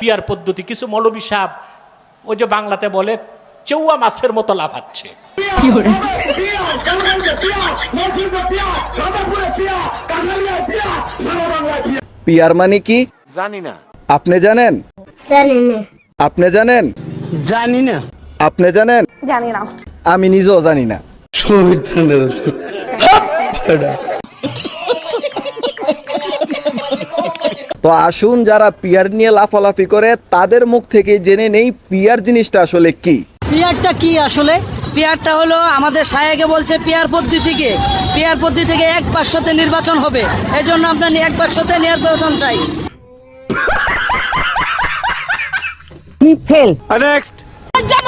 Peer পদ্ধতি কিছু মৌলবী সাহেব ওই যে বাংলাতে বলে চৌয়া মাছের মতো লাফাচ্ছে। পিয়ার মানে কি? জানি না। আপনি জানেন? জানি না। আপনি জানেন? জানি না। আপনি জানেন? জানি না। আমি নিজেও জানি না। তো আসুন যারা পিয়ার নিয়ে লাফালাফি করে তাদের মুখ থেকে জেনে নেই পিয়ার জিনিসটা আসলে কি। পিয়ারটা কি আসলে? পিয়ারটা হলো আমাদের সায়াকে বলছে পিয়ার পদ্ধতিকে। পিয়ার পদ্ধতি থেকে এক পাঁচশোতে নির্বাচন হবে। এই জন্য আমরা এক পাঁচশোতে নেওয়ার প্রয়োজন চাই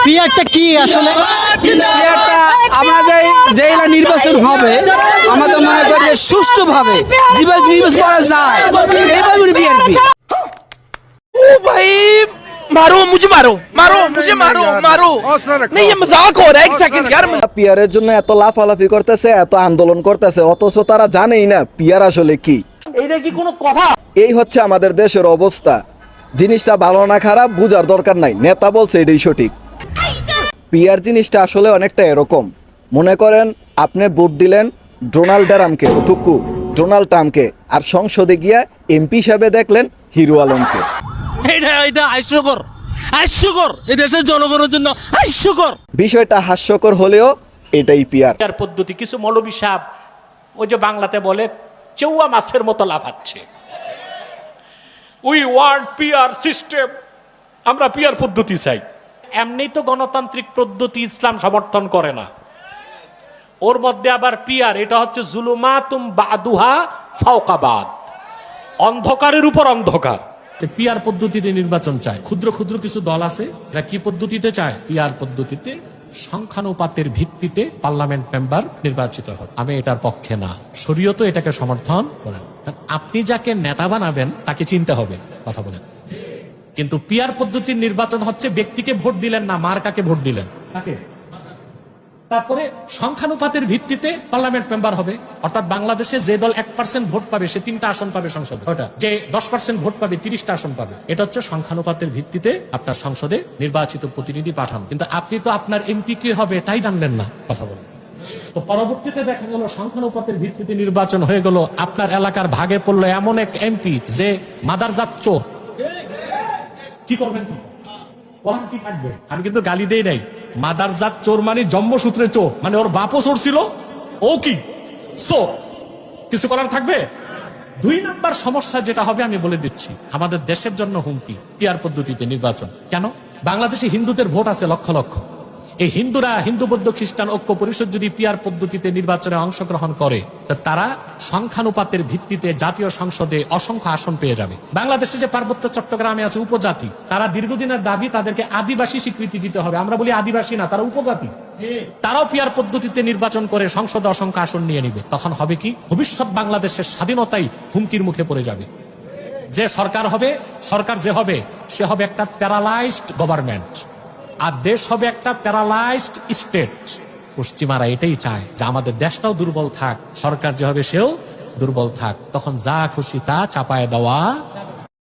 পিয়ারটা কি আসলে পিয়ারটা আমরা যে যেগুলা নির্বাচন হবে আমাদের মনে করি যে সুষ্ঠুভাবে যেভাবে নির্বাচন করা যায় এইভাবে বিআরপি मारो मुझे मारो मारो मुझे मारो मारो नहीं ये मजाक हो रहा है एक सेकंड यार পিয়ারের জন্য এত লাফালাফি করতেছে এত আন্দোলন করতেছে অথচ তারা জানেই না পিয়ার আসলে কি এইটা কি কোনো কথা এই হচ্ছে আমাদের দেশের অবস্থা জিনিসটা ভালো না খারাপ বুঝার দরকার নাই নেতা বলছে এটাই সঠিক পিয়ার জিনিসটা আসলে অনেকটা এরকম। মনে করেন আপনি ভোট দিলেন ডোনাল্ড ট্রাম্পকে অথুকু ডোনাল্ড ট্রাম্পকে আর সংসদে গিয়া এমপি হিসাবে দেখলেন হিরো আলমকে। এটা এটা হাস্যকর হাস্যকর। এই দেশের জনগণের জন্য হাস্যকর। বিষয়টা হাস্যকর হলেও এটাই পিয়ার পদ্ধতি কিছু মৌলবী সাহেব ওই যে বাংলাতে বলে চৌয়া মাছের মতো লাফাচ্ছে উই ওয়ান্ট পিয়ার সিস্টেম আমরা পিয়ার পদ্ধতি চাই। এমনি তো গণতান্ত্রিক পদ্ধতি ইসলাম সমর্থন করে না। ওর মধ্যে আবার পিয়ার, এটা হচ্ছে জুলুমাতুম বাদুহা ফাওকাবাদ। অন্ধকারের উপর অন্ধকার। পিয়ার পদ্ধতিতে নির্বাচন চায়। ক্ষুদ্র ক্ষুদ্র কিছু দল আছে, এরা কি পদ্ধতিতে চায়? পিয়ার পদ্ধতিতে সংখ্যানুপাতের ভিত্তিতে পার্লামেন্ট মেম্বার নির্বাচিত হয়। আমি এটার পক্ষে না। শরীয়ত এটাকে সমর্থন করেন আপনি যাকে নেতা বানাবেন, তাকে চিনতে হবে। কথা বলেন। কিন্তু পিয়ার পদ্ধতির নির্বাচন হচ্ছে ব্যক্তিকে ভোট দিলেন না মার্কাকে ভোট দিলেন? তারপরে সংখ্যানুপাতের ভিত্তিতে পার্লামেন্ট মেম্বার হবে অর্থাৎ বাংলাদেশে যে দল এক পার্সেন্ট ভোট পাবে সে তিনটা আসন পাবে সংসদে। ওটা যে দশ পার্সেন্ট ভোট পাবে তিরিশটা আসন পাবে। এটা হচ্ছে সংখ্যানুপাতের ভিত্তিতে আপনার সংসদে নির্বাচিত প্রতিনিধি পাঠান। কিন্তু আপনি তো আপনার এমপি কি হবে তাই জানলেন না কথা বলেন। তো পরবর্তীতে দেখা গেল সংখ্যানুপাতের ভিত্তিতে নির্বাচন হয়ে গেল। আপনার এলাকার ভাগে পড়ল এমন এক এমপি যে মাদারজাত চোর। কি করবেন কি থাকবে আমি কিন্তু গালি দেই নাই। মাদার জাত চোর মানে জন্মসূত্রে চোর। মানে ওর বাপও চোর ছিল, ও কি? সো কিছু করার থাকবে? দুই নাম্বার সমস্যা যেটা হবে আমি বলে দিচ্ছি, আমাদের দেশের জন্য হুমকি পিয়ার পদ্ধতিতে নির্বাচন। কেন? বাংলাদেশে হিন্দুদের ভোট আছে লক্ষ লক্ষ। এই হিন্দুরা হিন্দু বৌদ্ধ খ্রিস্টান ঐক্য পরিষদ যদি পিয়ার পদ্ধতিতে নির্বাচনে অংশগ্রহণ করে তারা সংখ্যানুপাতের ভিত্তিতে জাতীয় সংসদে অসংখ্য আসন পেয়ে যাবে। বাংলাদেশে যে পার্বত্য চট্টগ্রামে আছে উপজাতি, তারা দীর্ঘদিনের দাবি তাদেরকে আদিবাসী স্বীকৃতি দিতে হবে। আমরা বলি আদিবাসী না, তারা উপজাতি। তারাও পিয়ার পদ্ধতিতে নির্বাচন করে সংসদে অসংখ্য আসন নিয়ে নিবে। তখন হবে কি? ভবিষ্যৎ বাংলাদেশের স্বাধীনতাই হুমকির মুখে পড়ে যাবে। যে সরকার হবে, সরকার যে হবে, সে হবে একটা প্যারালাইজড গভর্নমেন্ট আর দেশ হবে একটা প্যারালাইজড স্টেট। পশ্চিমারা এটাই চায় যে আমাদের দেশটাও দুর্বল থাক, সরকার যে হবে সেও দুর্বল থাক, তখন যা খুশি তা চাপায় দেওয়া